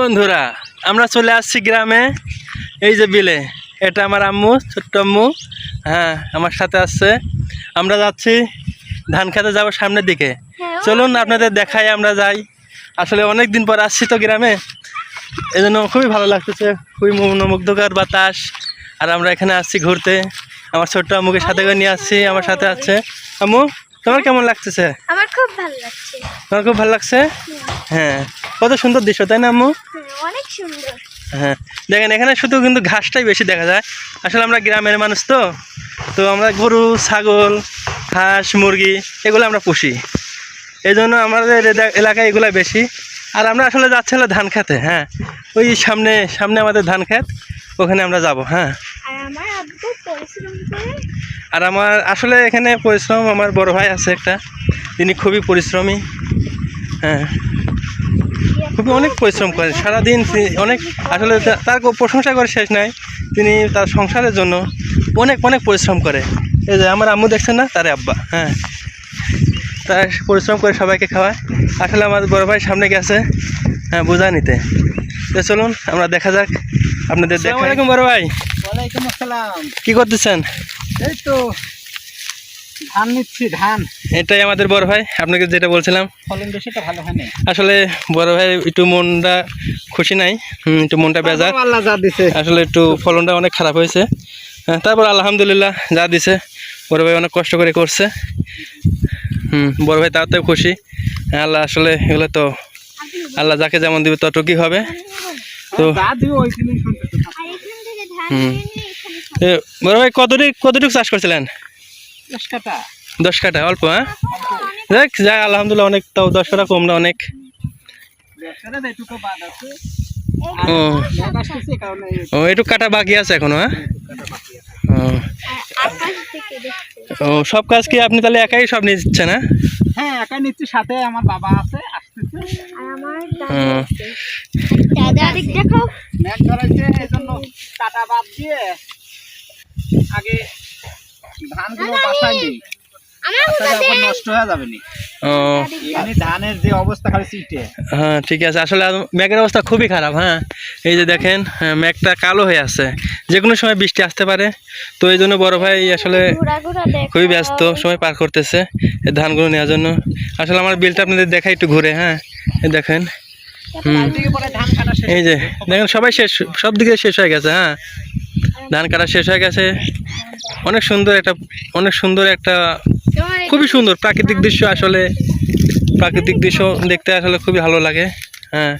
বন্ধুরা আমরা চলে আসছি গ্রামে। এই যে বিলে এটা আমার আম্মু ছোট্ট আম্মু। হ্যাঁ আমার সাথে আসছে। আমরা যাচ্ছি ধান খেতে যাব সামনের দিকে। চলুন আপনাদের দেখাই আমরা যাই। আসলে অনেক দিন পর আসছি তো গ্রামে। এই জন্য খুবই ভালো লাগতেছে খুবই মনোমুগ্ধকর বাতাস। আর আমরা এখানে আসছি ঘুরতে। আমার ছোট্ট আম্মুকে সাথে করে নিয়ে আসছি আমার সাথে আছে। আম্মু তোমার কেমন লাগতেছে? আমার খুব ভালো লাগছে। তোমার খুব ভালো লাগছে? হ্যাঁ। কত সুন্দর দৃশ্য তাই না আম্মু? অনেক সুন্দর। হ্যাঁ দেখেন এখানে শুধু কিন্তু ঘাসটাই বেশি দেখা যায়। আসলে আমরা গ্রামের মানুষ তো তো আমরা গরু ছাগল হাঁস মুরগি এগুলো আমরা পুষি। এই জন্য আমাদের এলাকায় এগুলো বেশি। আর আমরা আসলে যাচ্ছি হলো ধান খেতে হ্যাঁ। ওই সামনে সামনে আমাদের ধান খেত ওখানে আমরা যাব হ্যাঁ। আর আমার আসলে এখানে পরিশ্রম আমার বড় ভাই আছে একটা তিনি খুবই পরিশ্রমী হ্যাঁ। খুবই অনেক পরিশ্রম করে সারাদিন তিনি অনেক আসলে তার প্রশংসা করে শেষ নাই তিনি তার সংসারের জন্য অনেক অনেক পরিশ্রম করে। এই যে আমার আম্মু দেখছেন না তারে আব্বা হ্যাঁ। তার পরিশ্রম করে সবাইকে খাওয়ায়। আসলে আমার বড় ভাই সামনে গেছে হ্যাঁ বোঝা নিতে। তো চলুন আমরা দেখা যাক আপনাদের দেখা বড় ভাই। ওয়ালাইকুম আসসালাম। কি করতেছেন? এই তো ধান নিচ্ছি ধান। এটাই আমাদের বড় ভাই আপনাকে যেটা বলছিলাম। ফলন বেশিটা ভালো হয়নি আসলে বড় ভাই একটু মনটা খুশি নাই একটু মনটা বেজার। আল্লাহ যা দিছে। আসলে একটু ফলনটা অনেক খারাপ হয়েছে। হ্যাঁ, তারপর আলহামদুলিল্লাহ যা দিছে বড় ভাই অনেক কষ্ট করে করছে। হুম বড় ভাই তাতেও খুশি। হ্যাঁ, আল্লাহ আসলে এগুলো তো আল্লাহ যাকে যেমন দিবে ততটুকুই হবে। তো হুম। বড় ভাই কতটুকু কতটুকু চাষ করছিলেন? দশ কাটা অল্প হ্যাঁ? দেখ যাক আলহামদুলিল্লাহ অনেক তাও দশ কাটা কম না অনেক। ও একটু কাটা বাকি আছে। এখনও হ্যাঁ কাটা বাকি আছে। ও। সব কাজ কি আপনি তাহলে একাই সব নিচ্ছেন হ্যাঁ? হ্যাঁ একাই নিচ্ছি সাথে আমার বাবা আছে দেখো কাটা বাদ দিয়ে আগে ধানগুলো বাসায় নেই। নষ্ট হয়ে যাবে নি। ও। এমনি ধানের যে অবস্থা খালি হ্যাঁ ঠিক আছে। আসলে অবস্থা খুবই খারাপ হ্যাঁ? এই যে দেখেন হ্যাঁ, মেঘটা কালো হয়ে আছে। যে কোনো সময় বৃষ্টি আসতে পারে। তো এই জন্য বড় ভাই আসলে খুবই ব্যস্ত সময় পার করতেছে এই ধানগুলো নেওয়ার জন্য। আসলে আমার বিলটা আপনাদের দেখাই একটু ঘুরে হ্যাঁ? এই দেখেন। হুম। থেকে পরে ধান কাটা শেষ এই যে দেখেন সবাই শেষ সব দিকে শেষ হয়ে গেছে হ্যাঁ? ধান কাটা শেষ হয়ে গেছে। অনেক সুন্দর একটা অনেক সুন্দর একটা খুবই সুন্দর। প্রাকৃতিক দৃশ্য আসলে প্রাকৃতিক দৃশ্য দেখতে আসলে খুবই ভালো লাগে হ্যাঁ।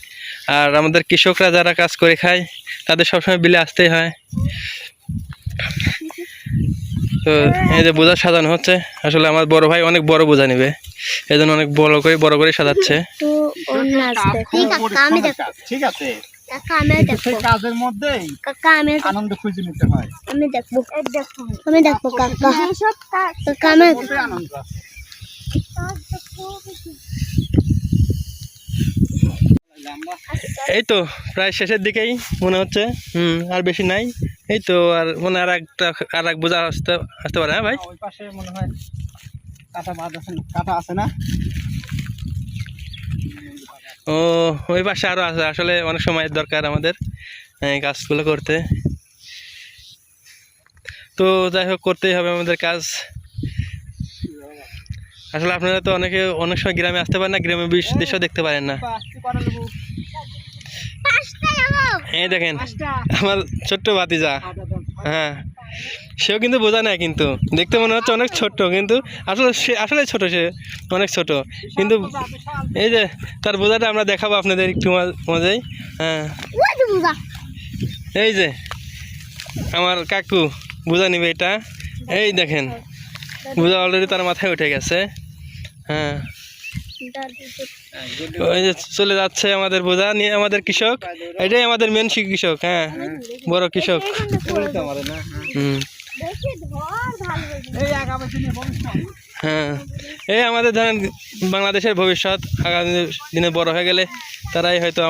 আর আমাদের কৃষকরা যারা কাজ করে খায় তাদের সবসময় বিলে আসতেই হয়। তো এই যে বোঝা সাজানো হচ্ছে আসলে আমার বড় ভাই অনেক বড় বোঝা নেবে এই জন্য অনেক বড় করে বড় করে সাজাচ্ছে। ঠিক আছে। কাকা আমি কিন্তু সেই কাজের মধ্যেই কাকা আমি আনন্দ খুঁজে নিতে হয়। আমি দেখব। আমি দেখব কাকা। কাকা আমি আনন্দ এই তো প্রায় শেষের দিকেই মনে হচ্ছে। হুম আর বেশি নাই। এই তো আর মনে হয় আর একটা আর এক বোঝা আসতে আসতে পারে হ্যাঁ ভাই? ওই পাশে মনে হয় কাটা বাদ আছে কাটা আছে না? ও ওই পাশে আরও আছে। আসলে অনেক সময়ের দরকার আমাদের এই কাজগুলো করতে। তো যাই হোক করতেই হবে আমাদের কাজ। আসলে আপনারা তো অনেকে অনেক সময় গ্রামে আসতে পারেন না গ্রামে বিশ- দৃশ্য দেখতে পারেন না। এই দেখেন আমার ছোট্ট ভাতিজা। আদা। হ্যাঁ। সেও কিন্তু বোঝা নেয় কিন্তু। দেখতে মনে হচ্ছে অনেক ছোট্ট কিন্তু আসলে সে আসলে ছোট সে অনেক ছোট। কিন্তু এই যে তার বোঝাটা আমরা দেখাবো আপনাদের একটু মা- মাঝেই হ্যাঁ। এই যে আমার কাকু বোঝা নিবে এটা। এই দেখেন বোঝা অলরেডি তার মাথায় উঠে গেছে। হ্যাঁ। ওই যে চলে যাচ্ছে আমাদের বোঝা নিয়ে আমাদের কৃষক। এটাই আমাদের মেন কৃষক হ্যাঁ। বড় কৃষক? হুম। হ্যাঁ এই আমাদের ধরেন বাংলাদেশের ভবিষ্যৎ আগামী দিনে বড় হয়ে গেলে তারাই হয়তো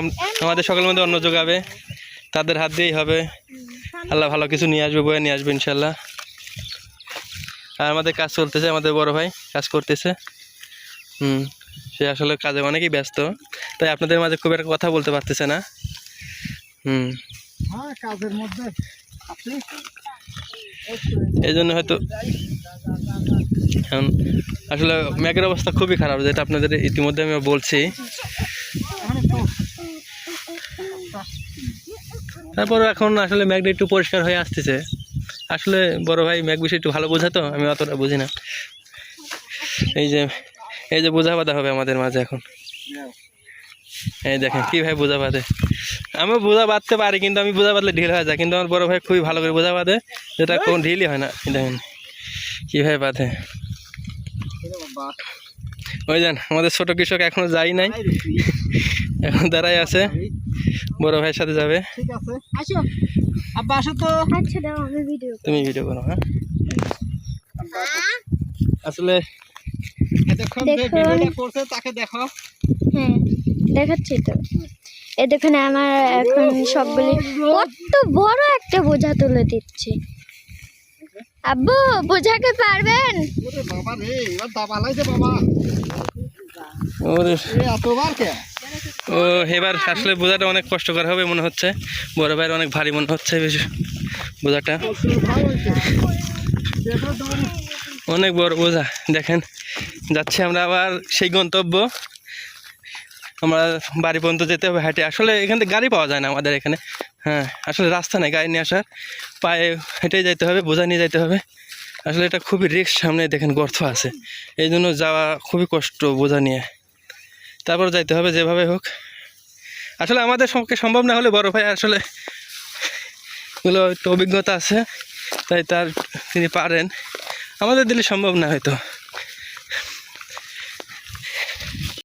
আমাদের সকলের মধ্যে অন্ন যোগাবে। তাদের হাত দিয়েই হবে। আল্লাহ ভালো কিছু নিয়ে আসবে বয়ে নিয়ে আসবে ইনশাল্লাহ আর আমাদের কাজ চলতেছে আমাদের বড় ভাই কাজ করতেছে। হুম সে আসলে কাজে অনেকই ব্যস্ত। তাই আপনাদের মাঝে খুব একটা কথা বলতে পারতেছে না। হুম। হ্যাঁ কাজের মধ্যে আছি। এই জন্য হয়তো এখন আসলে ম্যাগের অবস্থা খুবই খারাপ, যেটা আপনাদের ইতিমধ্যে আমি বলছি। তারপর এখন আসলে ম্যাগটা একটু পরিষ্কার হয়ে আসতেছে। আসলে বড় ভাই ম্যাগ বিষয় একটু ভালো বোঝাতো, আমি অতটা বুঝি না। এই যে এই যে বোঝা বাঁধা হবে আমাদের মাঝে এখন। এই দেখেন কী ভাই বোঝা বাঁধে আমি বোঝা বাঁধতে পারি কিন্তু আমি বোঝা বাঁধলে ঢিল হয়ে যায়। কিন্তু আমার বড় ভাই খুবই ভালো করে বোঝা বাঁধে যেটা কোন ঢিলই হয় না। এই দেখেন কীভাবে বাঁধে। ওই যান আমাদের ছোট কৃষক এখনও যাই নাই। এখন দাঁড়াই আছে। বড় ভাইয়ের সাথে যাবে। ঠিক আছে আসো। আব্বা আসো তো। আচ্ছা দাও আমি ভিডিও তুমি ভিডিও করো হ্যাঁ? আসলে এতক্ষণ যে ভিডিওটা করছে তাকে দেখো। হ্যাঁ। দেখাচ্ছি তো? এ দেখুন আমার এখন সবগুলি কত বড় একটা বোঝা তুলে দিচ্ছে। আব্বু বোঝাকে পারবেন? বাবা রে এবার দাবা লাইছে বাবা। ওর। এতবার কে? ও এবার আসলে বোঝাটা অনেক কষ্টকর হবে মনে হচ্ছে। বড় ভাইয়ের অনেক ভারী মনে হচ্ছে বেশ বোঝাটা। অনেক বড় বোঝা। দেখেন যাচ্ছি আমরা আবার সেই গন্তব্য। আমরা বাড়ি পর্যন্ত যেতে হবে, হাঁটে। আসলে এখান থেকে গাড়ি পাওয়া যায় না আমাদের এখানে। হ্যাঁ আসলে রাস্তা নেই গাড়ি নিয়ে আসার। পায়ে হেঁটেই যাইতে হবে, বোঝা নিয়ে যাইতে হবে। আসলে এটা খুবই রিস্ক সামনে দেখেন গর্ত আছে। এই জন্য যাওয়া খুবই কষ্ট বোঝা নিয়ে। তারপর যাইতে হবে যেভাবে হোক। আসলে আমাদের পক্ষে সম্ভব না হলে বড় ভাই আসলে এগুলো একটু অভিজ্ঞতা আছে, তাই তার তিনি পারেন। আমাদের দিলে সম্ভব না হয়তো।